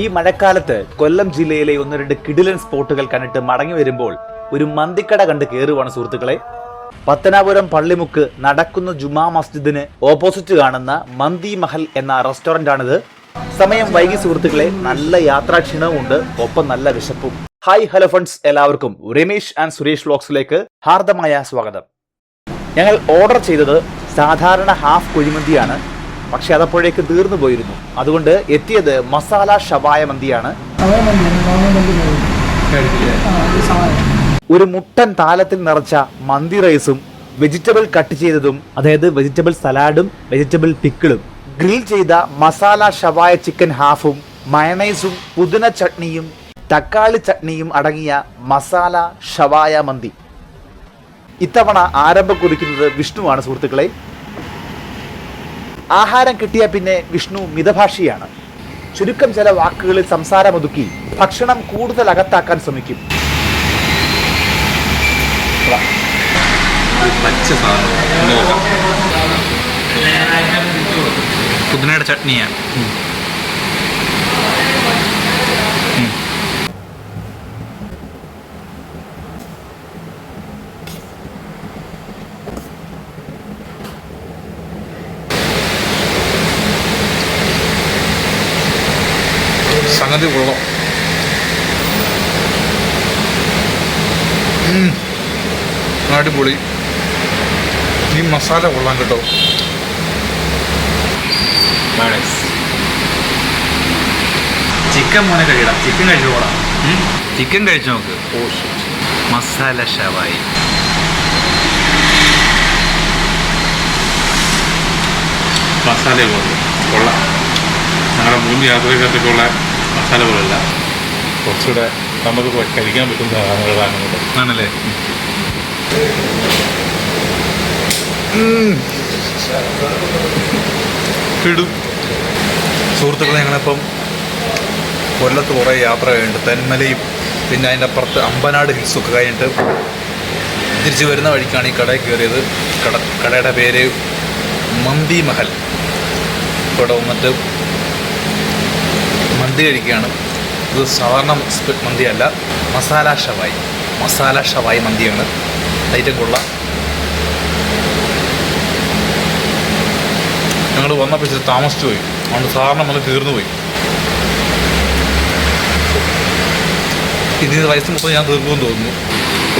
ഈ മഴക്കാലത്ത് കൊല്ലം ജില്ലയിലെ ഒന്ന് രണ്ട് കിടിലൻ സ്പോട്ടുകൾ കണ്ടിട്ട് മടങ്ങി വരുമ്പോൾ ഒരു മന്തിക്കട കണ്ട് കയറുവാണ് സുഹൃത്തുക്കളെ. പത്തനാപുരം പള്ളിമുക്ക് നടക്കുന്ന ജുമാ മസ്ജിദിന് ഓപ്പോസിറ്റ് കാണുന്ന മന്തി മഹൽ എന്ന റെസ്റ്റോറന്റ് ആണിത്. സമയം വൈകി സുഹൃത്തുക്കളെ നല്ല യാത്രാക്ഷീണവും ഉണ്ട് ഒപ്പം നല്ല വിശപ്പും. ഹായ് ഹലോ ഫ്രണ്ട്സ് എല്ലാവർക്കും രമേശ് ആൻഡ് സുരേഷ് വ്ലോഗ്സിലേക്ക് ഹാർദമായ സ്വാഗതം. ഞങ്ങൾ ഓർഡർ ചെയ്തത് സാധാരണ ഹാഫ് കുഴിമന്തിയാണ്. പക്ഷെ അതപ്പോഴേക്ക് തീർന്നു പോയിരുന്നു. അതുകൊണ്ട് എത്തിയത് മസാല ഷവായ മന്തിയാണ് ഒരു മുട്ടൻ താലത്തിൽ നിറച്ച മന്തി റൈസും വെജിറ്റബിൾ കട്ട് ചെയ്തതും അതായത് വെജിറ്റബിൾ സലാഡും വെജിറ്റബിൾ പിക്കിളും ഗ്രിൽ ചെയ്ത മസാല ഷവായ ചിക്കൻ ഹാഫും മയണൈസും പുതിന ചട്നിയും തക്കാളി ചട്നിയും അടങ്ങിയ മസാല ഷവായ മന്തി. ഇത്തവണ ആരംഭം കുറിക്കുന്നത് വിഷ്ണുവാണ് സുഹൃത്തുക്കളെ. ആഹാരം കിട്ടിയ പിന്നെ വിഷ്ണു മിതഭാഷിയാണ്. ചുരുക്കം ചില വാക്കുകളിൽ സംസാരമൊതുക്കി ഭക്ഷണം കൂടുതൽ അകത്താക്കാൻ ശ്രമിക്കും. പുതിനയുടെ ചട്നിയാണ് സംഗതി കൊള്ളാം. അടിപൊളി. ഈ മസാല കൊള്ളാൻ കേട്ടോ. ചിക്കൻ മോനെ കഴിയടാ. ചിക്കൻ കഴിച്ചോടാ ചിക്കൻ കഴിച്ചു നോക്ക്. മസാല ഷവായി. മസാല കൊള്ളാം. ഞങ്ങളുടെ മൂന്ന് യാത്രയ്ക്കകത്തേക്കുള്ള മസാല പോലല്ല കുറച്ചുകൂടെ നമുക്ക് പോയി കഴിക്കാൻ പറ്റുന്ന സാധനങ്ങളാണ് ആണല്ലേ? ഇടും സുഹൃത്തുക്കളെ ഞങ്ങളിപ്പം കൊല്ലത്ത് കുറേ യാത്ര കഴിഞ്ഞിട്ട് തെന്മലയും പിന്നെ അതിന്റെ അപ്പുറത്ത് അമ്പനാട് ഹിൽസൊക്കെ കഴിഞ്ഞിട്ട് തിരിച്ച് വരുന്ന വഴിക്കാണ് ഈ കടയിൽ കയറിയത്. കട കടയുടെ പേര് മന്തി മഹൽ ഇവിടെ വന്നിട്ട് മന്തി കഴിക്കുകയാണ്. ഇത് സാധാരണ മന്തിയല്ല മസാല ഷവായി. മസാല ഷവായി മന്തിയാണ്. ഐറ്റം കൊള്ള ഞങ്ങൾ വന്നപ്പോൾ ഇച്ചിരി താമസിച്ചു പോയി. അതുകൊണ്ട് സാധാരണ മന്തി തീർന്നു പോയി. ഇനി റൈസ് മൊത്തം ഞാൻ തീർക്കുമെന്ന് തോന്നുന്നു.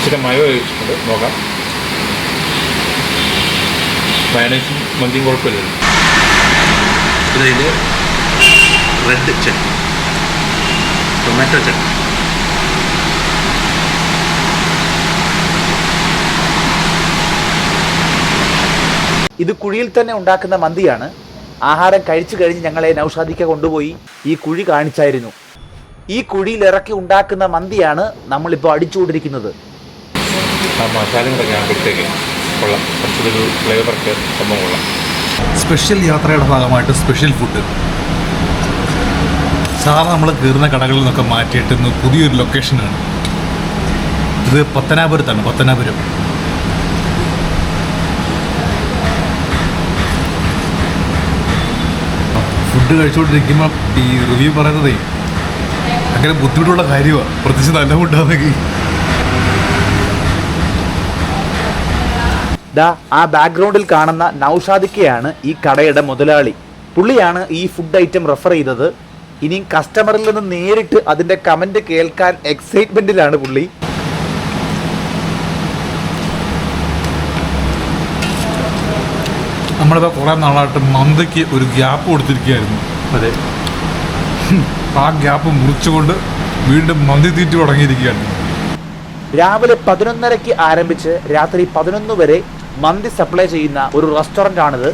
ഇച്ചിരി മയോ കഴിച്ചിട്ടുണ്ട് നോക്കാം. മയണൈസും മന്തിയും കുഴപ്പമില്ല ഇതിൽ റെഡ് ചട്നി ടൊമാറ്റോ ചട്നി ഇത് കുഴിയിൽ തന്നെ ഉണ്ടാക്കുന്ന മന്തിയാണ്. ആഹാരം കഴിച്ചു കഴിഞ്ഞ് ഞങ്ങളെ നൌഷാദിക്ക കൊണ്ടുപോയി ഈ കുഴി കാണിച്ചായിരുന്നു. ഈ കുഴിയിൽ ഇറക്കി ഉണ്ടാക്കുന്ന മന്തിയാണ് നമ്മളിപ്പോൾ അടിച്ചുകൊണ്ടിരിക്കുന്നത്. സ്പെഷ്യൽ യാത്രയുടെ ഭാഗമായിട്ട് സ്പെഷ്യൽ ഫുഡ് സാധാരണ നമ്മൾ കയറുന്ന കടകളിൽ നിന്നൊക്കെ മാറ്റിയിട്ട് ഇന്ന് പുതിയൊരു ലൊക്കേഷനാണ് ഇത് പത്തനാപുരത്താണ് പത്തനാപുരം. ഫുഡ് കഴിച്ചുകൊണ്ടിരിക്കുമ്പോൾ ഈ റിവ്യൂ പറയുന്നതേ അങ്ങനെ ബുദ്ധിമുട്ടുള്ള കാര്യമാണ് പ്രത്യേകിച്ച് നല്ല ഫുഡാണെങ്കിൽ ദാ ആ ബാക്ക്ഗ്രൗണ്ടിൽ കാണുന്ന നൌഷാദിക്കയാണ് ഈ കടയുടെ മുതലാളി. പുള്ളിയാണ് ഈ ഫുഡ് ഐറ്റം റെഫർ ചെയ്തത്. ഇനിയും കസ്റ്റമറിൽ നിന്ന് നേരിട്ട് അതിന്റെ കമന്റ് കേൾക്കാൻ എക്സൈറ്റ്മെന്റിലാണ് പുള്ളി. നമ്മളിപ്പോൾ കുറേ നാളായിട്ട് മന്തിക്ക് ഒരു ഗ്യാപ്പ് കൊടുത്തിരിക്കുകയായിരുന്നു. അതെ. ആ ഗ്യാപ്പ് മുറിച്ചുകൊണ്ട് വീണ്ടും മന്തി തീറ്റ് തുടങ്ങിയിരിക്കുകയാണ്. രാവിലെ പതിനൊന്നരയ്ക്ക് ആരംഭിച്ച് രാത്രി പതിനൊന്ന് വരെ മന്തി സപ്ലൈ ചെയ്യുന്ന ഒരു റെസ്റ്റോറന്റ് ആണിത്.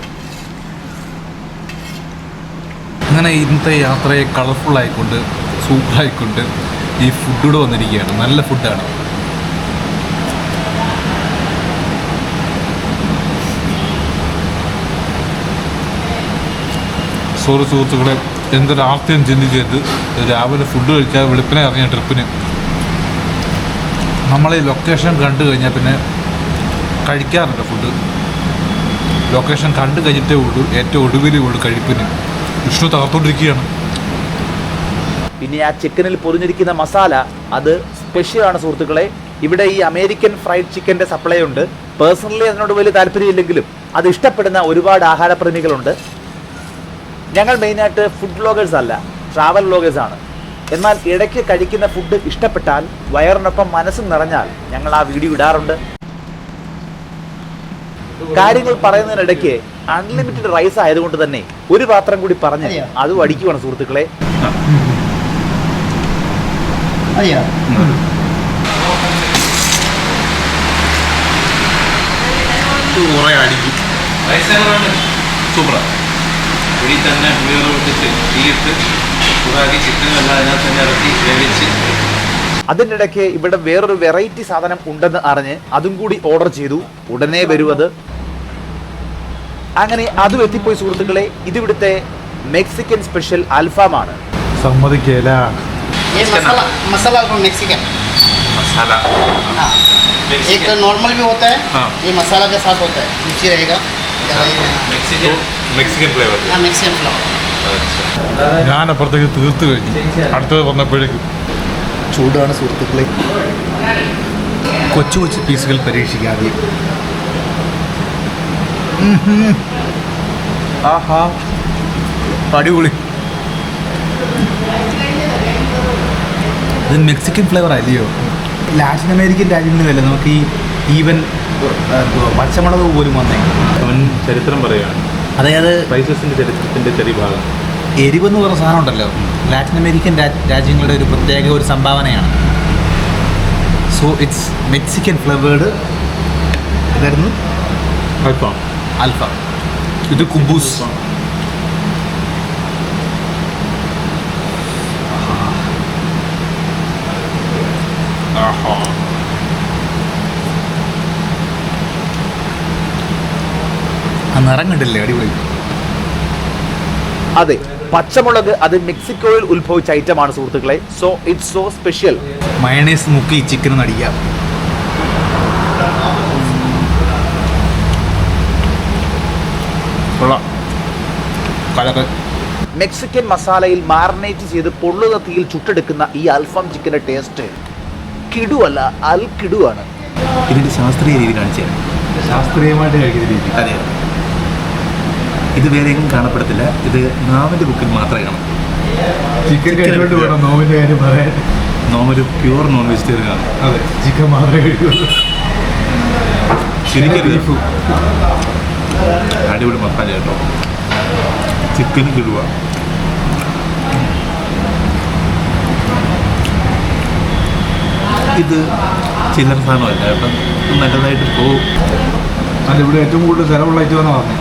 അങ്ങനെ ഇന്നത്തെ യാത്രയെ കളർഫുൾ ആയിക്കൊണ്ട് സൂപ്പറായിക്കൊണ്ട് ഈ ഫുഡിവിടെ വന്നിരിക്കുകയാണ്. നല്ല ഫുഡാണ് സോറി സുഹൃത്തുക്കളെ എന്തൊരു ആർത്തിയും ചിന്തിച്ചത് രാവിലെ ഫുഡ് കഴിച്ചാൽ വെളുപ്പിനെ ഇറങ്ങിയ ട്രിപ്പിന് നമ്മൾ ഈ ലൊക്കേഷൻ കണ്ടു കഴിഞ്ഞാൽ പിന്നെ കഴിക്കാറുണ്ട് ഫുഡ് ലൊക്കേഷൻ കണ്ടു കഴിഞ്ഞിട്ടേ ഉള്ളൂ ഏറ്റവും ഒടുവിലേ ഉള്ളൂ കഴിപ്പിന്. വിഷ്ണു തകർത്തോണ്ടിരിക്കുകയാണ് പിന്നെ ആ ചിക്കനിൽ പൊതിഞ്ഞിരിക്കുന്ന മസാല അത് സ്പെഷ്യലാണ് സുഹൃത്തുക്കളെ. ഇവിടെ ഈ അമേരിക്കൻ ഫ്രൈഡ് ചിക്കന്റെ സപ്ലൈ ഉണ്ട്. പേഴ്സണലി അതിനോട് വലിയ താല്പര്യമില്ലെങ്കിലും അത് ഇഷ്ടപ്പെടുന്ന ഒരുപാട് ആഹാരപ്രേമികളുണ്ട് ഞങ്ങൾ മെയിനായിട്ട് ഫുഡ് ബ്ലോഗേഴ്സ് അല്ല ട്രാവൽ ആണ്. എന്നാൽ ഇടയ്ക്ക് കഴിക്കുന്ന ഫുഡ് ഇഷ്ടപ്പെട്ടാൽ വയറിനൊപ്പം മനസ്സും നിറഞ്ഞാൽ ഞങ്ങൾ ആ വീഡിയോ ഇടാറുണ്ട്. കാര്യങ്ങൾ പറയുന്നതിനിടയ്ക്ക് അൺലിമിറ്റഡ് റൈസ് ആയതുകൊണ്ട് തന്നെ ഒരു പാത്രം കൂടി പറഞ്ഞു അത് അടിക്കുവാണ് സുഹൃത്തുക്കളെ. സൂപ്പറാണ് ഇവിടെ തന്നെ ഉയർന്നു വിട്ടിട്ട് തീയിട്ട് ചൂടാക്കി ചിക്കനും എല്ലാം അതിനകത്ത് തന്നെ ഇറക്കി വേവിച്ച് അതിനിടയ്ക്ക് ഇവിടെ വേറൊരു വെറൈറ്റി സാധനം ഉണ്ടെന്ന് അറിഞ്ഞ് അതും കൂടി ഓർഡർ ചെയ്തു. ഉടനെ വരുവത് അങ്ങനെ അതും എത്തിപ്പോയി സുഹൃത്തുക്കളെ ഇതിവിടുത്തെ മെക്സിക്കൻ സ്പെഷ്യൽ അൽഫാമാണ് സമ്മതിക്കേല ये मसाला मसाला और मैक्सिकन മസാല हाँ एक नॉर्मल भी होता है हाँ। ये मसाला के साथ होता है रुचि रहेगा മെക്സിക്കൻ മെക്സിക്കൻ ഫ്ലേവർ हाँ मैक्सिकन फ्लावर ഞാൻ അപ്പുറത്തേക്ക് തീർത്ത് കഴിഞ്ഞു അടുത്തത് വന്നപ്പോഴേക്കും ചൂടാണ് സുഹൃത്തുക്കളെ കൊച്ചു കൊച്ചു പീസുകൾ പരീക്ഷിക്കാതെ ആഹാ. അടിപൊളി. ഇത് മെക്സിക്കൻ ഫ്ലേവർ അല്ലയോ ലാറ്റിൻ അമേരിക്കൻ രാജ്യങ്ങളിലല്ലേ നമുക്ക് ഈ ഈവൻ പച്ചമുളക് പോലും വന്നേ. അവൻ ചരിത്രം പറയുകയാണ്. അതായത് സ്പൈസസിന്റെ ചരിത്രത്തിന്റെ ചെറിയ ഭാഗം. എരിവെന്ന് പറഞ്ഞ സാധനം ഉണ്ടല്ലോ. ലാറ്റിൻ അമേരിക്കൻ രാജ്യങ്ങളുടെ ഒരു പ്രത്യേക ഒരു സംഭാവനയാണ്. സോ ഇറ്റ്സ് മെക്സിക്കൻ ഫ്ലേവേർഡ് ഇതായിരുന്നു അല്പം അൽഫ ഇത് കുബൂസ് ആ നിറം കണ്ടില്ലേ അടിപൊളി. അതെ പച്ചമുളക് അത് മെക്സിക്കോയിൽ ഉത്ഭവിച്ച ഐറ്റമാണ് സുഹൃത്തുക്കളെ. So it's so special mayonnaise മുക്കി ചിക്കൻ നടിക്കാം കൊള്ളാം. മെക്സിക്കൻ മസാലയിൽ മാറിനേറ്റ് ചെയ്ത് പൊള്ളുന്ന തീയിൽ ചുട്ടെടുക്കുന്ന ഈ അൽഫാം ചിക്കന്റെ ടേസ്റ്റ് കിടുവല്ല അൽ കിടുവാണ്. ഇതിന്റെ ശാസ്ത്രീയ രീതി കാണിച്ചു. ശാസ്ത്രീയമായിട്ട് കഴിക്കുന്ന രീതി. അതെ. ഇത് വേറെ എങ്ങും കാണപ്പെടത്തില്ല. ഇത് നാവിന്റെ ബുക്കിൽ മാത്രമേ കാണൂ. ചിക്കൻ കഴിച്ചോണ്ട് വേണം നോമിന്റെ കാര്യം പറയാൻ. നോം പ്യൂർ നോൺ വെജിറ്റേറിയൻ ആണ്. അതെ ചിക്കൻ മാത്രമേ കഴിക്കുള്ളൂ. ശരിക്കും അടിപൊളി മസാല കേട്ടോ. ചിക്കൻ കിടുക ഇത് ചില്ലറ സാധനമല്ല കേട്ടോ. നല്ലതായിട്ട് പോകും. അല്ല ഇവിടെ ഏറ്റവും കൂടുതൽ ചിലവുള്ള ഐറ്റം എന്ന് പറഞ്ഞു?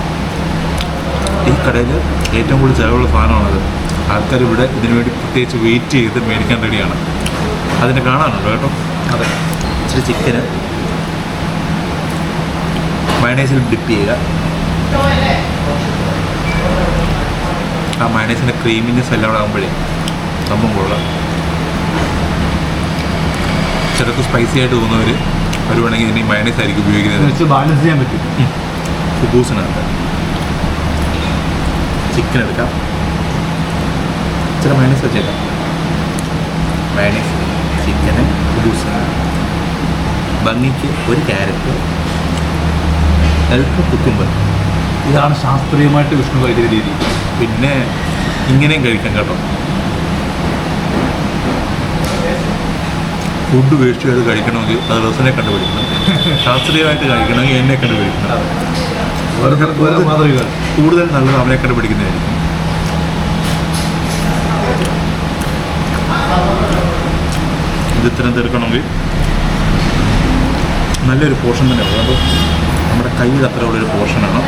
ഈ കടയിൽ ഏറ്റവും കൂടുതൽ ചിലവുള്ള സാധനമാണത്. ആൾക്കാർ ഇവിടെ ഇതിനു വേണ്ടി പ്രത്യേകിച്ച് വെയിറ്റ് ചെയ്ത് മേടിക്കാൻ റെഡിയാണ് അതിനെ കാണാനുണ്ടോ കേട്ടോ? അതെ. ഇച്ചിരി ചിക്കന് മയണൈസിൽ ഡിപ്പ് ചെയ്യുക. ആ മയണൈസിന്റെ ക്രീമിനെസ് എല്ലാം കൂടെ ആകുമ്പോഴേ സംഭവം കൊള്ളാം. ചിലർക്ക് സ്പൈസി ആയിട്ട് തോന്നുന്നവർ വരുവാണെങ്കിൽ ഇതിന് മയണൈസ് ആയിരിക്കും ഉപയോഗിക്കുന്നത്. ബാലൻസ് ചെയ്യാൻ പറ്റും. കുബൂസിനകത്ത്. ചിക്കൻ എടുക്കാം. ചില മയണൈസ് വെച്ചേക്കാം മയണൈസ് ചിക്കന് കുബൂസ്. ഭംഗിക്ക് ഒരു ക്യാരറ്റ് അല്പം കുക്കുമ്പർ. ഇതാണ് ശാസ്ത്രീയമായിട്ട് വിഷ്ണു കഴിക്കുന്ന രീതി. പിന്നെ ഇങ്ങനെയും കഴിക്കാം കേട്ടോ. ഫുഡ് വേസ്റ്റ് ചെയ്ത് കഴിക്കണമെങ്കിൽ അത് റസനെ കണ്ടുപിടിക്കണം. ശാസ്ത്രീയമായിട്ട് കഴിക്കണമെങ്കിൽ എന്നെ കണ്ടുപിടിക്കണം. കൂടുതൽ നല്ലത് അവനെ കണ്ടുപിടിക്കുന്നതായിരിക്കും. ഇത് ഇത്തരം തീർക്കണമെങ്കിൽ നല്ലൊരു പോർഷൻ തന്നെ അതുകൊണ്ട് അപ്പോൾ നമ്മുടെ കയ്യിൽ അത്ര ഉള്ളൊരു പോർഷനാണ്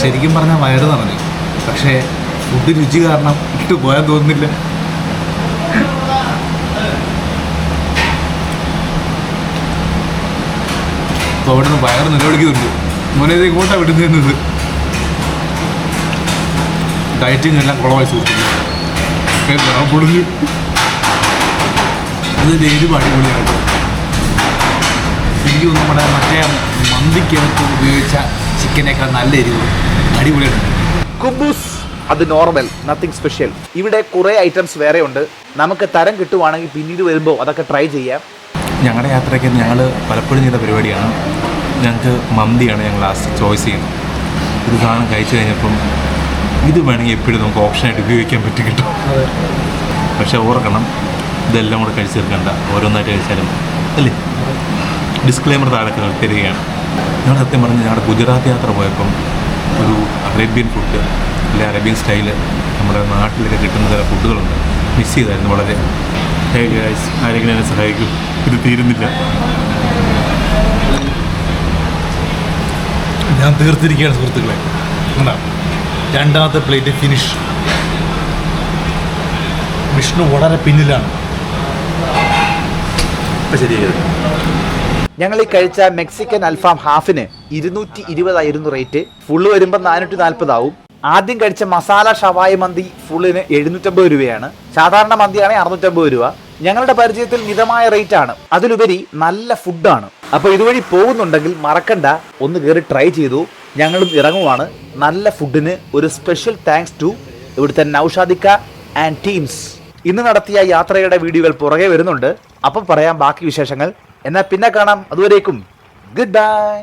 ശരിക്കും പറഞ്ഞാൽ വയറ് നിറഞ്ഞു. പക്ഷേ ഫുഡ് രുചി കാരണം ഇട്ട് പോയാൽ തോന്നുന്നില്ല. അപ്പോൾ അവിടെ നിന്ന് വയറ് നിലവിളിക്കുന്നുണ്ട്. മോനെ ഇത് ഇങ്ങോട്ടാണ് വിടുന്നത് ഡയറ്റിങ് എല്ലാം കുളമായി സുഹൃത്തുക്കൾ പൊളിഞ്ഞു. അത് എരിവ് അടിപൊളിയാണ് കേട്ടോ. തോന്നുന്നു നമ്മുടെ മറ്റേ മന്തിക്കകത്ത് ഉപയോഗിച്ച ചിക്കനേക്കാൾ നല്ല എരിവ് അടിപൊളിയാണ് കുബൂസ് അത് നോർമൽ നത്തിങ് സ്പെഷ്യൽ ഇവിടെ കുറേ ഐറ്റംസ് വേറെ ഉണ്ട്. നമുക്ക് തരം കിട്ടുവാണെങ്കിൽ പിന്നീട് വരുമ്പോൾ അതൊക്കെ ട്രൈ ചെയ്യാം. ഞങ്ങളുടെ യാത്രയ്ക്ക് ഞങ്ങൾ പലപ്പോഴും ചെയ്ത പരിപാടിയാണ്. ഞങ്ങൾക്ക് മന്തിയാണ് ഞങ്ങൾ ലാസ്റ്റ് ചോയ്സ് ചെയ്യുന്നത്. ഇത് സാധനം കഴിച്ചു കഴിഞ്ഞപ്പം ഇത് വേണമെങ്കിൽ എപ്പോഴും നമുക്ക് ഓപ്ഷനായിട്ട് ഉപയോഗിക്കാൻ പറ്റി കിട്ടും. പക്ഷേ ഓർക്കണം ഇതെല്ലാം കൂടെ കഴിച്ചു തീർക്കണ്ട. ഓരോന്നായിട്ട് കഴിച്ചാലും അല്ലേ? ഡിസ്ക്ലെയിമർ താഴെ തരികയാണ്. ഞങ്ങൾ സത്യം പറഞ്ഞ് ഞങ്ങളുടെ ഗുജറാത്ത് യാത്ര പോയപ്പം ഒരു അറേബ്യൻ ഫുഡ് അല്ലെ അറേബ്യൻ സ്റ്റൈൽ നമ്മുടെ നാട്ടിലൊക്കെ കിട്ടുന്ന ചില ഫുഡുകളുണ്ട്. മിസ് ചെയ്തായിരുന്നു വളരെ. ഹേ ഗൈസ് ആരെങ്കിലും എന്നെ സഹായിക്കും. ഇത് തീരുന്നില്ല. ഞാൻ തീർത്തിരിക്കുകയാണ് സുഹൃത്തുക്കളെ. കണ്ടോ? രണ്ടാമത്തെ പ്ലേറ്റ് ഫിനിഷ് വിഷ്ണു വളരെ പിന്നിലാണ്. ഇപ്പം ശരിയായത് ഞങ്ങൾ ഈ കഴിച്ച മെക്സിക്കൻ അൽഫാം ഹാഫിന് ഇരുന്നൂറ്റി ഇരുപതായിരുന്നു റേറ്റ്. ഫുള്ള് വരുമ്പോൾ നാനൂറ്റി നാൽപ്പതാവും ആദ്യം കഴിച്ച മസാല ഷവായ മന്തി ഫുള്ളിന് എഴുന്നൂറ്റമ്പത് രൂപയാണ്. സാധാരണ മന്തിയാണെങ്കിൽ അറുന്നൂറ്റമ്പത് രൂപ. ഞങ്ങളുടെ പരിചയത്തിൽ മിതമായ റേറ്റ് ആണ് അതിലുപരി നല്ല ഫുഡാണ്. അപ്പോൾ ഇതുവഴി പോകുന്നുണ്ടെങ്കിൽ മറക്കണ്ട. ഒന്ന് കയറി ട്രൈ ചെയ്തു. ഞങ്ങളും ഇറങ്ങുവാണ്. നല്ല ഫുഡിന് ഒരു സ്പെഷ്യൽ താങ്ക്സ് ടു ഇവിടുത്തെ നൌഷാദിക്ക ആൻഡ് ടീംസ് ഇന്ന് നടത്തിയ യാത്രയുടെ വീഡിയോകൾ പുറകെ വരുന്നുണ്ട്. അപ്പം പറയാം ബാക്കി വിശേഷങ്ങൾ. എന്നാൽ പിന്നെ കാണാം. അതുവരേക്കും ഗുഡ് ബൈ